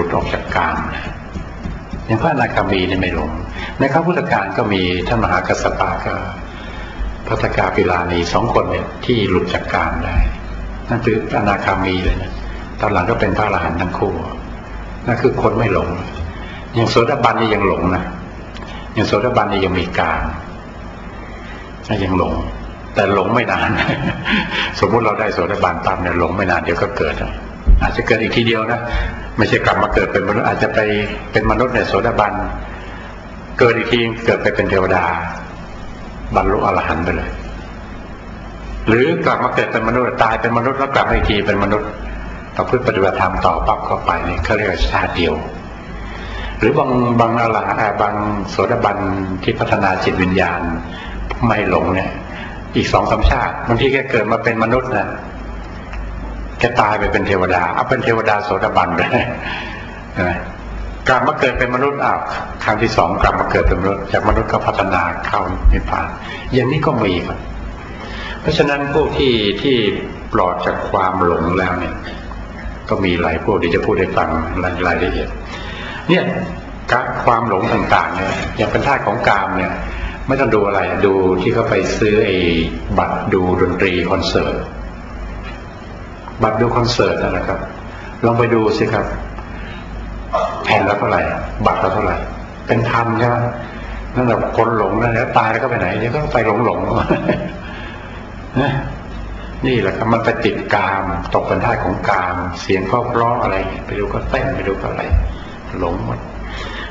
ลุดออกจากกามนะอย่างพระอนาคามีนี่ไม่หลงในข้าพุทธการก็มีท่านมหากัสสปะก็พัทกาปิลานีสองคนเนี่ยที่หลุดจากกามได้ นั่นคืออนาคามีเลยนะตอนหลังก็เป็นพระอรหันต์ทั้งคู่นั่นคือคนไม่หลง อย่างโสดาบันนี่ยังหลงนะอย่างโสดาบันนี่ยังมีกามยังหลง แต่หลงไม่นาน สมมุติเราได้โสดาบันปั๊มเนี่ยหลงไม่นานเดี๋ยวก็เกิด อาจจะเกิดอีกทีเดียวนะไม่ใช่กลับมาเกิดเป็นมนุษย์อาจจะไปเป็นมนุษย์เนี่ยโสดาบันเกิดอีกทีเกิดไปเป็นเทวดา บรรลุอรหันต์ไปเลย หรือกลับมาเกิดเป็นมนุษย์ตายเป็นมนุษย์แล้วกลับมาอีกทีเป็นมนุษย์ประพฤติปฏิบัติธรรมต่อปั๊บเข้าไปนี่เขาเรียกชาติเดียว หรือบางบางอรหันต์บางโสดาบันที่พัฒนาจิตวิญญาณไม่หลงเนี่ย อีกสองสามชาติบางทีแกเกิดมาเป็นมนุษย์นะ แกตายไปเป็นเทวดาเอาเป็นเทวดาโสดาบันเลยกลับมาเกิดเป็นมนุษย์อ้าวครั้งที่สองกลับมาเกิดเป็นมนุษย์จากมนุษย์ก็พัฒนาเข้านิพพาน อย่างนี้ก็มีครับ เพราะฉะนั้นพวกที่ที่ปลอดจากความหลงแล้วเนี่ย ก็มีหลายพวกที่จะพูดให้ฟังรายละเอียด เนี่ยความหลงต่างๆเนี่ยอย่างเป็นท่าของกามเนี่ย ไม่ต้องดูอะไรดูที่เขาไปซื้อไอ้บัตรดูดนตรีคอนเสิร์ต บัตรดูคอนเสิร์ตนั่นแหละครับ ลองไปดูสิครับ แผ่นละเท่าไหร่ บัตรละเท่าไหร่ เป็นพันใช่ไหมนั่นแหละคนหลงนั่นแล้วตายแล้วก็ไปไหนเดี๋ยวก็ไปหลงหลงนะนี่แหละครับมันไปติดกามตกเป็นท่าของกาม เสียงเพราะอะไร ไปดูก็เต้นไปดูก็อะไร หลงหมด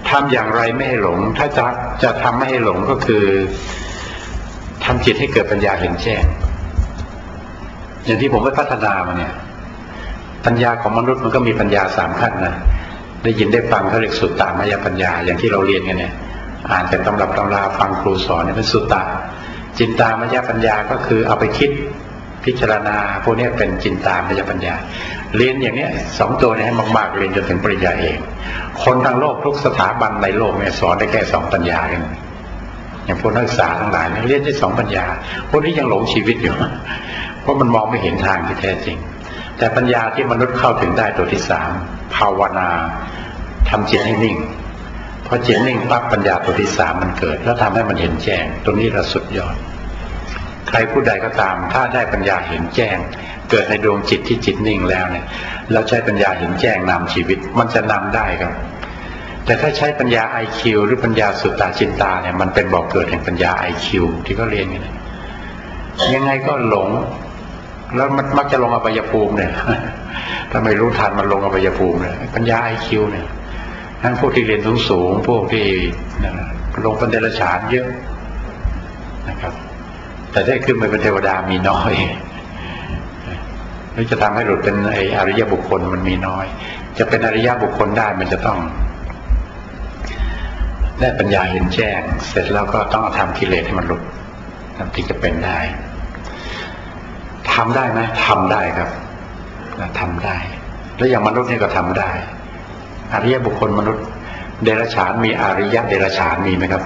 ทำอย่างไรไม่ให้หลง ถ้าจะจะทำไม่ให้หลงก็คือทำจิตให้เกิดปัญญาเห็นแจ้ง อย่างที่ผมไปพัฒนามาเนี่ย ปัญญาของมนุษย์มันก็มีปัญญาสามขั้นนะได้ยินได้ฟังเขาเรียกสุตตามายปัญญาอย่างที่เราเรียนกันเนี่ย อ่านจากตำรับตำราฟังครูสอนเนี่ยเป็นสุตตาจินตามายปัญญาก็คือเอาไปคิดพิจารณาพวกนี้เป็นจินตามายปัญญา เรียนอย่างเนี้ยสองตัวนี้ให้มากๆเรียนจนถึงปริญญาเอง คนทั้งโลกทุกสถาบันในโลกเนี่ยสอนได้แค่สองปัญญาเอง อย่างพวกนักศึกษาทั้งหลายเรียนได้สองปัญญา พวกนี้ยังหลงชีวิตอยู่ เพราะมันมองไม่เห็นทางที่แท้จริง แต่ปัญญาที่มนุษย์เข้าถึงได้ตัวที่สามภาวนาทำจิตให้นิ่งพอจิตนิ่งปั๊บปัญญาตัวที่สามมันเกิด แล้วทำให้มันเห็นแจ้ง ตรงนี้เราสุดยอด ใครผู้ใดก็ตาม ถ้าได้ปัญญาเห็นแจ้ง เกิดในดวงจิตที่จิตนิ่งแล้วเนี่ยเราใช้ปัญญาเห็นแจ้งนำชีวิต มันจะนำได้ครับ แต่ถ้าใช้ปัญญาไอคิวหรือปัญญาสุตตาจินตาเนี่ยมันเป็นบ่อกเกิดแห่งปัญญาไอคิวที่เขาเรียนกันยังไงก็หลง แล้วมันมักจะลงอบายภูมิเนี่ยถ้าไม่รู้ทันมันลงอบายภูมิเนี่ยปัญญาไอคิวเนี่ยนั้นพวกที่เรียนสูงสูงพวกที่ลงเป็นเดรัจฉานเยอะนะครับ แต่ได้ขึ้นไปเป็นเทวดามีน้อยหรือจะทำให้หลุดเป็นไออริยบุคคลมันมีน้อย จะเป็นอริยบุคคลได้มันจะต้อง ได้ปัญญาเห็นแจ้ง เสร็จแล้วก็ต้องทำกิเลสให้มันหลุดถึงจะเป็นได้ทำได้ไหมทำได้ครับทำได้ แล้วอย่างมนุษย์นี่ก็ทำได้ อริยบุคคลมนุษย์ เดรัจฉานมีอริยะเดรัจฉานมีไหมครับ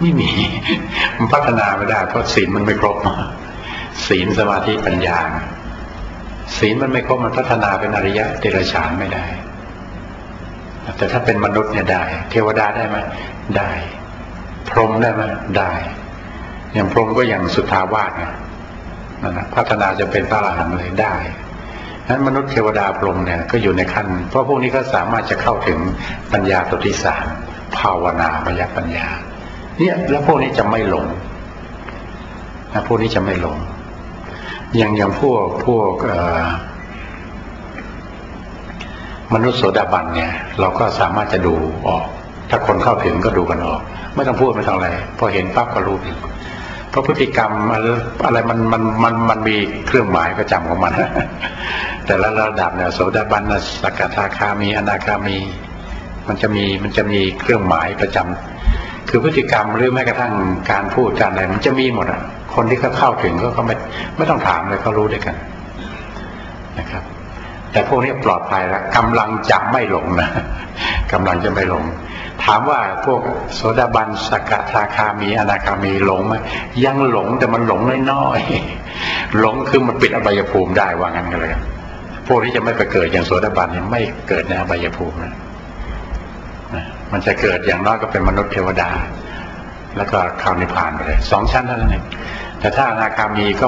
ไม่มี มันพัฒนาไม่ได้เพราะศีลมันไม่ครบศีลสมาธิปัญญาศีลมันไม่ครบมันพัฒนาเป็นอริยะเดรัจฉานไม่ได้ แต่ถ้าเป็นมนุษย์เนี่ยได้ เทวดาได้ไหมได้ พรหมได้ไหมได้ อย่างพรหมก็อย่างสุทธาวาสนะนั่นนะพัฒนาจะเป็นพระอรหันต์เลยได้นั้นมนุษย์เทวดาพรหมเนี่ยก็อยู่ในขั้น เพราะพวกนี้ก็สามารถจะเข้าถึงปัญญาตัวที่สามภาวนามยปัญญา เนี่ยแล้วพวกนี้จะไม่หลงนะพวกนี้จะไม่หลงอย่างอย่างพวกพวก มนุษย์โสดาบันเนี่ย เราก็สามารถจะดูออก ถ้าคนเข้าถึงก็ดูกันออก ไม่ต้องพูดไม่ต้องอะไรพอเห็นปั๊บก็รู้เพราะพฤติกรรมอะไรมันมันมันมันมีเครื่องหมายประจำของมันแต่ละระดับเนี่ยโสดาบันสกทาคามีอนาคามี มันจะมีมันจะมีเครื่องหมายประจำคือพฤติกรรมหรือแม้กระทั่งการพูดการอะไรมันจะมีหมดอะคนที่เขาเข้าถึงก็เขาไม่ไม่ต้องถามเลยเขารู้ด้วยกันนะครับ แต่พวกนี้ปลอดภัยแล้วกำลังจะไม่หลงนะกำลังจะไม่หลง ถามว่าพวกโสดาบันสกทาคามีอนาคามีหลงไหมยังหลงแต่มันหลงน้อยๆหลงคือมันปิดอบายภูมิได้ว่างั้นกันเลยพวกที่จะไม่ไปเกิดอย่างโสดาบันเนี่ยไม่เกิดในอบายภูมินะมันจะเกิดอย่างน้อยก็เป็นมนุษย์เทวดา แล้วก็ข้านิพพานไปเลยสองชั้นเท่านั้นเองแต่ถ้าอนาคามีก็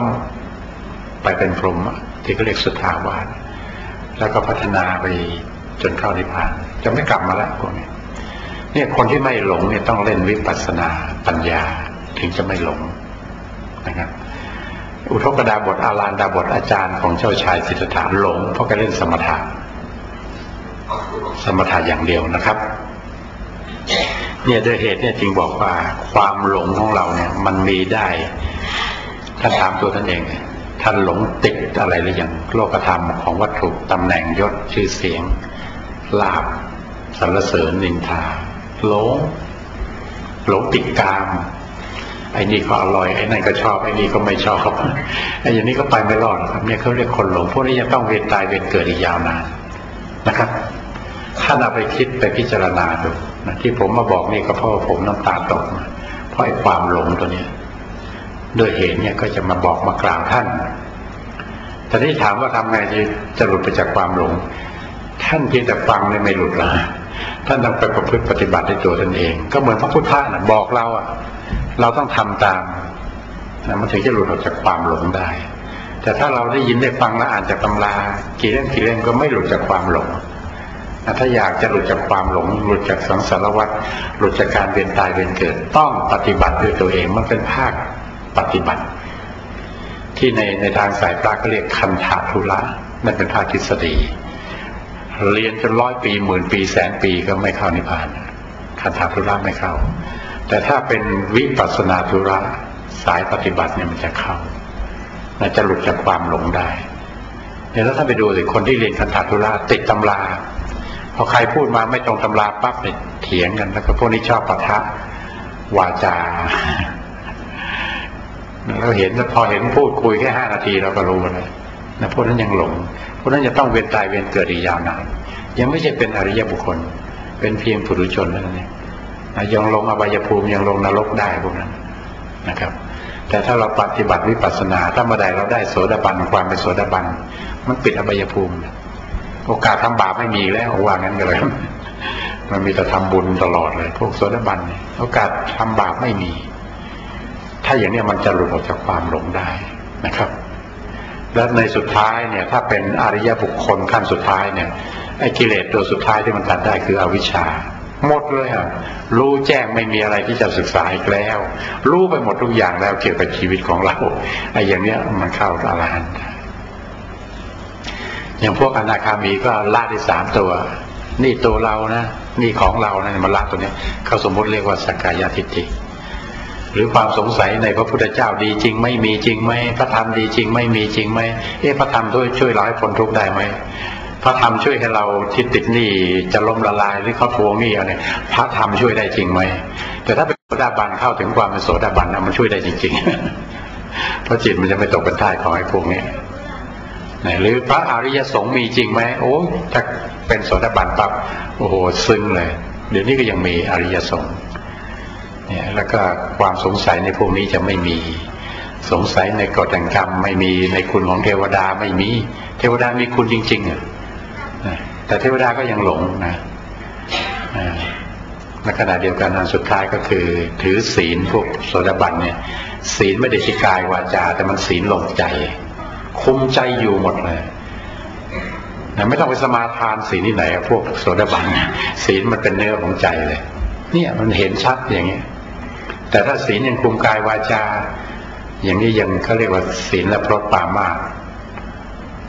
ไปเป็นพรหมที่เขาเรียกสุทธาวาส แล้วก็พัฒนาไปจนเข้านิพพาน จะไม่กลับมาล้วพวกนี้เนี่ยคนที่ไม่หลงเนี่ยต้องเล่นวิปัสสนาปัญญาถึงจะไม่หลงนะครับ อุทกดาบทอาลานดาบทอาจารย์ของเจ้าชายสิทธัตถะหลงเพราะแกเล่นสมถะสมถะอย่างเดียวนะครับ เนี่ยด้วยเหตุเนี่ยจึงบอกว่าความหลงของเราเนี่ย มันมีได้ท่าถามตัวท่านเองเนี่ย ท่านหลงติดอะไรหรือยังโลกธรรมของวัตถุตำแหน่งยศชื่อเสียงลาบสรรเสริญนินทาหลงหลงติดกาม ไอ้นี่ก็อร่อยไอ้นั่นก็ชอบไอ้นี่ก็ไม่ชอบไอ้อย่างนี้ก็ไปไม่รอดครับเนี่ยเขาเรียกคนหลงพวกนี้ยังต้องเวียนตายเวียนเกิดอีกยาวนานนะครับท่านเอาไปคิดไปพิจารณาดูนะที่ผมมาบอกนี่ก็เพราะผมน้ำตาตกเพราะไอ้ความหลงตัวเนี้ย ด้วยเหตุเนี่ยก็จะมาบอกมากล่าวท่านแต่ที่ถามว่าทำไงที่จะหลุดไปจากความหลง ท่านเพียงแต่ฟังเนี่ยไม่หลุดละท่านต้องไปประพฤติปฏิบัติในตัวท่านเอง ก็เหมือนพระพุทธะนะบอกเราอะ เราต้องทำตามนะมันถึงจะหลุดออกจากความหลงได้ แต่ถ้าเราได้ยินได้ฟังและอ่านจากตำรากี่เล่มกี่เล่มก็ไม่หลุดจากความหลงถ้าอยากจะหลุดจากความหลง หลุดจากสังสารวัฏหลุดจากการเวียนตายเวียนเกิด ต้องปฏิบัติด้วยตัวเองมันเป็นภาค ปฏิบัติ ที่ในในทางสายปราก็เรียกคันธาทุระนั่นเป็นภาคทฤษฎี เรียนจนร้อยปีหมื่นปีแสนปีก็ไม่เข้านิพพาน คันธาทุระไม่เข้า แต่ถ้าเป็นวิปัสนาธุระสายปฏิบัติเนี่ยมันจะเข้าน่าจะหลุดจากความหลงได้เดี๋ยวแล้วถ้าไปดูสิคนที่เรียนคันธาธุระติดตำราพอใครพูดมาไม่ตรงตำราปั๊บเนี่ยเถียงกันแล้วก็พวกนี้ชอบปะทะวาจา เราเห็นพอเห็นพูดคุยแค่ห้านาทีเราก็รู้เลยนะพวกนั้นยังหลงพวกนั้นจะต้องเวียนตายเวียนเกิดอีกยาวนานยังไม่ใช่เป็นอริยบุคคล เป็นเพียงผู้รุชนนั่นเองยังลงอบายภูมิยังลงนรกได้พวกนั้นนะครับ แต่ถ้าเราปฏิบัติวิปัสสนาถ้าเมื่อใดเราได้โสดาบันความเป็นโสดาบันมันปิดอบายภูมิ โอกาสทำบาปไม่มีแล้วว่างั้นกันเลยมันมีแต่ทำบุญตลอดเลย พวกโสดาบันโอกาสทำบาปไม่มี ถ้าอย่างนี้มันจะหลุดออกจากความหลงได้นะครับ และในสุดท้ายเนี่ย ถ้าเป็นอริยบุคคลขั้นสุดท้ายเนี่ยไอ้กิเลสตัวสุดท้ายที่มันตัดได้คืออวิชชาหมดเลยอะรู้แจ้งไม่มีอะไรที่จะศึกษาอีกแล้ว รู้ไปหมดทุกอย่างแล้วเกี่ยวกับชีวิตของเราไอ้อย่างเนี้ยมันเข้าอรหันต์อย่างพวกอนาคามีก็ละได้สามตัว นี่ตัวเรานะ นี่ของเรานะมันละตัวเนี้ยเขาสมมติเรียกว่าสักกายทิฏฐิ หรือความสงสัยในพระพุทธเจ้าดีจริง ไม่มีจริงไหมพระธรรมดีจริง ไม่มีจริงไหมเอ๊ะพระธรรมช่วยช่วยเราให้พ้นทุกข์ได้ไหมพระธรรมช่วยให้เราที่ติดหนี้จะล้มละลายหรือเขาทวงหนี้อะไรพระธรรมช่วยได้จริงไหมแต่ถ้าเป็นโสดาบันเข้าถึงความเป็นโสดาบันนะมันช่วยได้จริง ๆ เพราะจิตมันจะไม่ตกเป็นท่าของไอ้พวกนี้หรือพระอริยสงฆ์มีจริงไหมโอ้ถ้าเป็นโสดาบันปั๊บโอ้โหซึ้งเลย เดี๋ยวนี้ก็ยังมีอริยสงฆ์ เนี่ยแล้วก็ความสงสัยในพวกนี้จะไม่มี สงสัยในกฎแห่งกรรมไม่มีในคุณของเทวดาไม่มี เทวดามีคุณจริง ๆอะแต่เทวดาก็ยังหลงนะในขณะเดียวกันอันสุดท้ายก็คือ ถือศีลพวกโสดาบันเนี่ย ศีลไม่ได้ที่กายวาจา แต่มันศีลลงใจ คุมใจอยู่หมดเลยนะไม่ต้องไปสมาทานศีลที่ไหนพวกโสดาบันศีลมันเป็นเนื้อของใจเลย เนี่ยมันเห็นชัดอย่างเงี้ย แต่ถ้าศีลยังคุมกายวาจา อย่างนี้ยังเขาเรียกว่าศีลและพรตปามา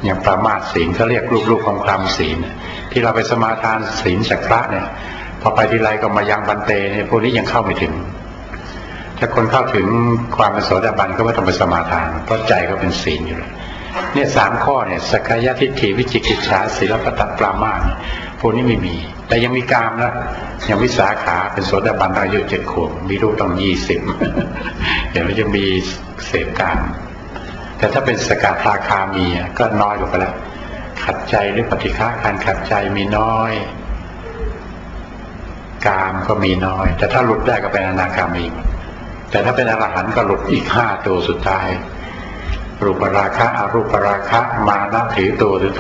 อย่างประมาทศีลเขาเรียกลูกๆของคำศีล ที่เราไปสมาทานศีลจากพระเนี่ยพอไปที่ไรก็มายังบันเตเนี่ยพวกนี้ยังเข้าไม่ถึง ถ้าคนเข้าถึงความเป็นโสดาบันก็ไม่ต้องไปสมาทาน เพราะใจก็เป็นศีลอยู่แล้วเนี่ยสามข้อเนี่ยสกายทิฏฐิวิจิกิจฉาศีลปตปรามา พวกนี้ไม่มี แต่ยังมีกามนะยังวิสาขาเป็นโสดาบันอายุเจ็ดขวบมีลูกต้องยี่สิบเดี๋ยวเราจะมีเสพกาม แต่ถ้าเป็นสกาทาคามีก็น้อยกว่าไปแล้วขัดใจหรือปฏิฆาการขัดใจมีน้อย กามก็มีน้อย แต่ถ้าหลุดได้ก็เป็นอนาคามี แต่ถ้าเป็นอรหันต์ก็หลุดอีกห้าตัวสุดท้ายรูปราคะอรูปราคะ มานะถือตัวถือต